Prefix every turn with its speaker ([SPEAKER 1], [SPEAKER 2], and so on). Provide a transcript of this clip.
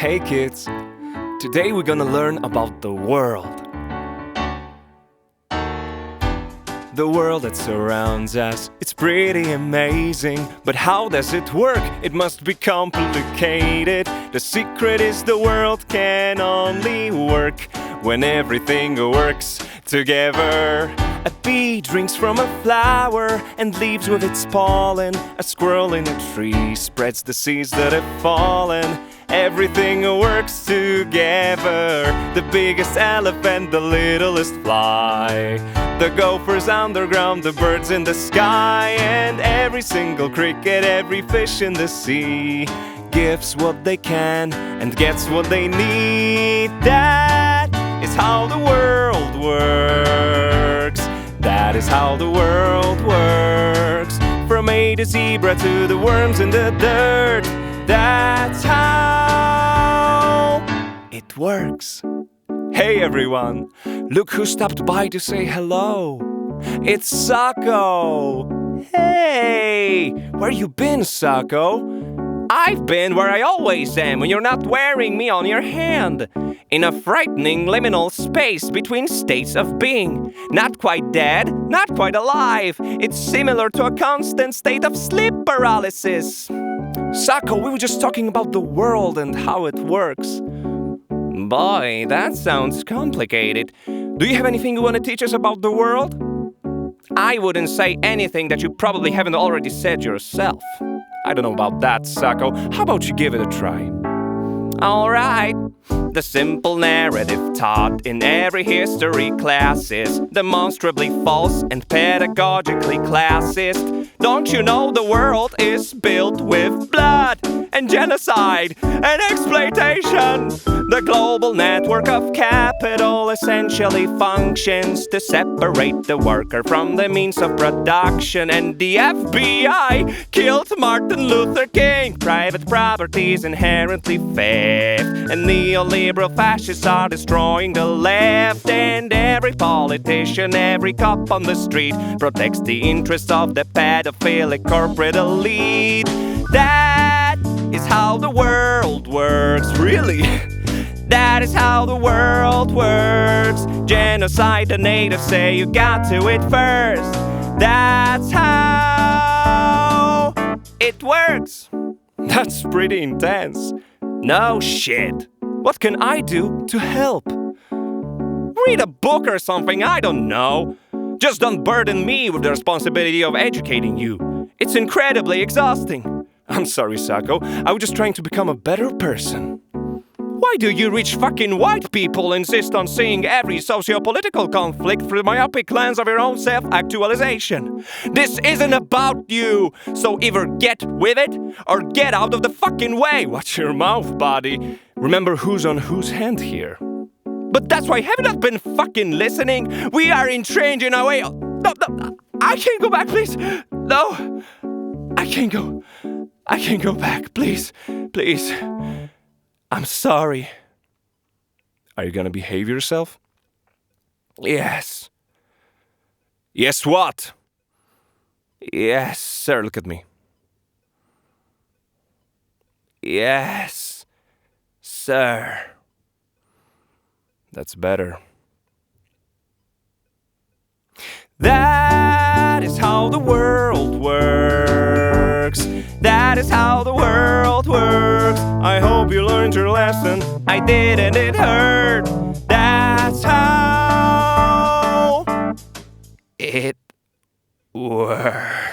[SPEAKER 1] Hey kids! Today we're gonna learn about the world. The world that surrounds us, it's pretty amazing. But how does it work? It must be complicated. The secret is the world can only work when everything works together. A bee drinks from a flower and leaves with its pollen. A squirrel in a tree spreads the seeds that have fallen. Everything works together. The biggest elephant, the littlest fly. The gophers underground, the birds in the sky, and every single cricket, every fish in the sea gives what they can and gets what they need. That is how the world works. That is how the world works. From A to zebra to the worms in the dirt. That's how it works. Hey everyone! Look who stopped by to say hello. It's Sako. Hey, where you been, Sako? I've been where I always am when you're not wearing me on your hand. In a frightening liminal space between states of being. Not quite dead, not quite alive. It's similar to a constant state of sleep paralysis. Sako, we were just talking about the world and how it works. Boy, that sounds complicated. Do you have anything you want to teach us about the world? I wouldn't say anything that you probably haven't already said yourself. I don't know about that, Sako. How about you give it a try? Alright. The simple narrative taught in every history class is demonstrably false and pedagogically classist. Don't you know the world is built with blood and genocide and exploitation? The global network of capital essentially functions to separate the worker from the means of production. And the FBI killed Martin Luther King. Private property is inherently theft. And neoliberal fascists are destroying the left. And every politician, every cop on the street protects the interests of the pedophilic corporate elite. That is how the world works, really. That is how the world works. Genocide, the natives say you got to it first. That's how it works. That's pretty intense. No shit. What can I do to help? Read a book or something, I don't know. Just don't burden me with the responsibility of educating you. It's incredibly exhausting. I'm sorry, Sako. I was just trying to become a better person. Why do you rich fucking white people insist on seeing every socio-political conflict through the myopic lens of your own self-actualization? This isn't about you, so either get with it or get out of the fucking way. Watch your mouth, buddy. Remember who's on whose hand here. But that's why have you not been fucking listening? We are entrained in our way. No, no, I can't go back, please. No, I can't go. I can't go back, please, please. I'm sorry. Are you gonna behave yourself? Yes. Yes, what? Yes, sir, look at me. Yes, sir. That's better. That is how the world works. That is how the world works. I hope you learned your lesson. I did, and it hurt. That's how it works.